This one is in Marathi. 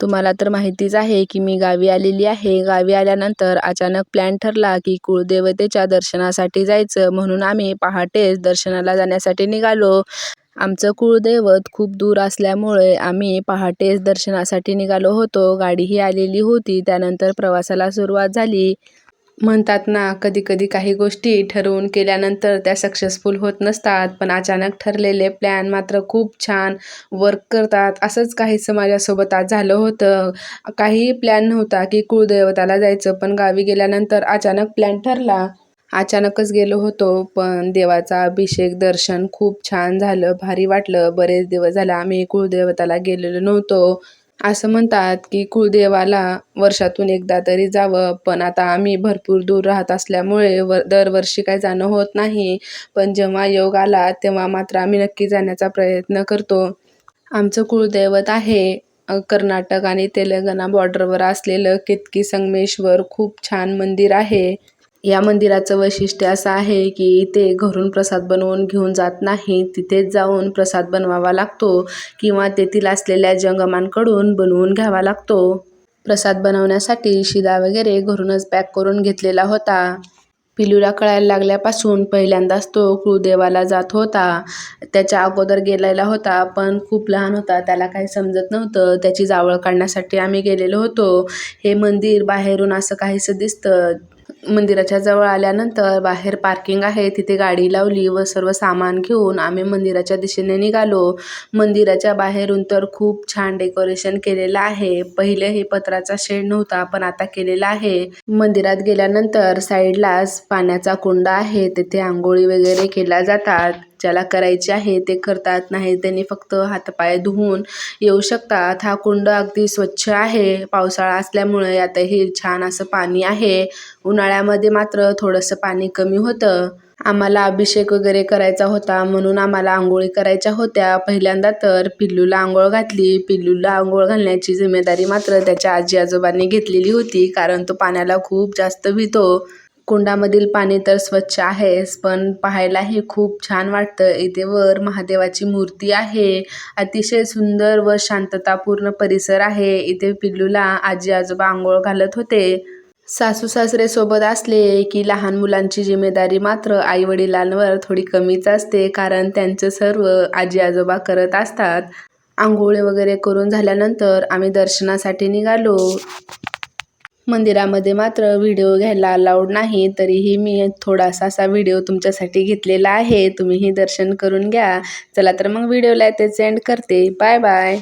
तुम्हाला तर माहितीच आहे की मी गावी आलेली आहे. गावी आल्यानंतर अचानक प्लॅन ठरला की कुळदेवतेच्या दर्शनासाठी जायचं. म्हणून आम्ही पहाटेच दर्शनाला जाण्यासाठी निघालो. आमचं कुळदैवत खूप दूर असल्यामुळे आम्ही पहाटेच दर्शनासाठी निघालो होतो. गाडीही आलेली होती. त्यानंतर प्रवासाला सुरुवात झाली. म्हणतात ना कधी कधी काही गोष्टी ठरवून केल्यानंतर त्या सक्सेसफुल होत नसतात. पण अचानक ठरलेले प्लॅन मात्र खूप छान वर्क करतात. असंच काहीचं माझ्यासोबत आज झालं होतं. काही प्लॅन नव्हता की कुळदैवताला जायचं पण गावी गेल्यानंतर अचानक प्लॅन ठरला. अचानकच गेलो होतो पण देवाचा अभिषेक दर्शन खूप छान झालं. भारी वाटलं. बरेच दिवस झालं आम्ही कुळदेवताला गेलेलो नव्हतो. असं म्हणतात की कुळदेवाला वर्षातून एकदा तरी जावं पण आता आम्ही भरपूर दूर राहत असल्यामुळे व दरवर्षी काही जाणं होत नाही. पण जेव्हा योग आला तेव्हा मात्र आम्ही नक्की जाण्याचा प्रयत्न करतो. आमचं कुळदैवत आहे कर्नाटक आणि तेलंगणा बॉर्डरवर असलेलं केतकी संगमेश्वर. खूप छान मंदिर आहे. या मंदिराचं वैशिष्ट्य असं आहे की इथे घरून प्रसाद बनवून घेऊन जात नाही. तिथेच जाऊन प्रसाद बनवावा लागतो किंवा तेथील असलेल्या जंगमांकडून बनवून घ्यावा लागतो. प्रसाद बनवण्यासाठी शिदा वगैरे घरूनच पॅक करून घेतलेला होता. पिलूला कळायला लागल्यापासून पहिल्यांदाच तो कुळदेवाला जात होता. त्याच्या अगोदर गेलेला होता पण खूप लहान होता. त्याला काही समजत नव्हतं. त्याची जावळ काढण्यासाठी आम्ही गेलेलो होतो. हे मंदिर बाहेरून असं काहीसं दिसतं. मंदिराच्या जवळ आल्यानंतर बाहेर पार्किंग आहे. तिथे गाडी लावली व सर्व सामान घेऊन आम्ही मंदिराच्या दिशेने निघालो. मंदिराच्या बाहेरून तर खूप छान डेकोरेशन केलेलं आहे. पहिले हे पत्राचा शेड नव्हता पण आता केलेला आहे. मंदिरात गेल्यानंतर साईडलाच पाण्याचा कुंड आहे. तिथे आंघोळी वगैरे केल्या जातात. ज्याला करायचे आहे ते करतात. नाही त्यांनी फक्त हातपाय धुवून येऊ शकतात. हा कुंड अगदी स्वच्छ आहे. पावसाळा असल्यामुळे आता हे छान असं पाणी आहे. उन्हाळ्यामध्ये मात्र थोडंसं पाणी कमी होतं. आम्हाला अभिषेक वगैरे करायचा होता म्हणून आम्हाला आंघोळी करायच्या होत्या. पहिल्यांदा तर पिल्लूला आंघोळ घातली. पिल्लूला आंघोळ घालण्याची जिम्मेदारी मात्र त्याच्या आजी आजोबांनी घेतलेली होती कारण तो पाण्याला खूप जास्त भितो कुंडामधील पाणी तर स्वच्छ आहेच पण पाहायलाही खूप छान वाटतं. इथे वर महादेवाची मूर्ती आहे. अतिशय सुंदर व शांततापूर्ण परिसर आहे. इथे पिल्लूला आजी आजोबा आंघोळ घालत होते. सासू सासरे सोबत असले की लहान मुलांची जिम्मेदारी मात्र आई वडिलांवर थोडी कमीच असते कारण त्यांचं सर्व आजी आजोबा करत असतात. आंघोळी वगैरे करून झाल्यानंतर आम्ही दर्शनासाठी निघालो. मंदिरामध्ये मात्र व्हिडिओ घ्यायला अलाउड नाही तरीही मी थोडासा असा व्हिडिओ तुमच्यासाठी घेतलेला आहे. तुम्हीही दर्शन करून घ्या. चला तर मग व्हिडिओला ते सेंड करते. Bye bye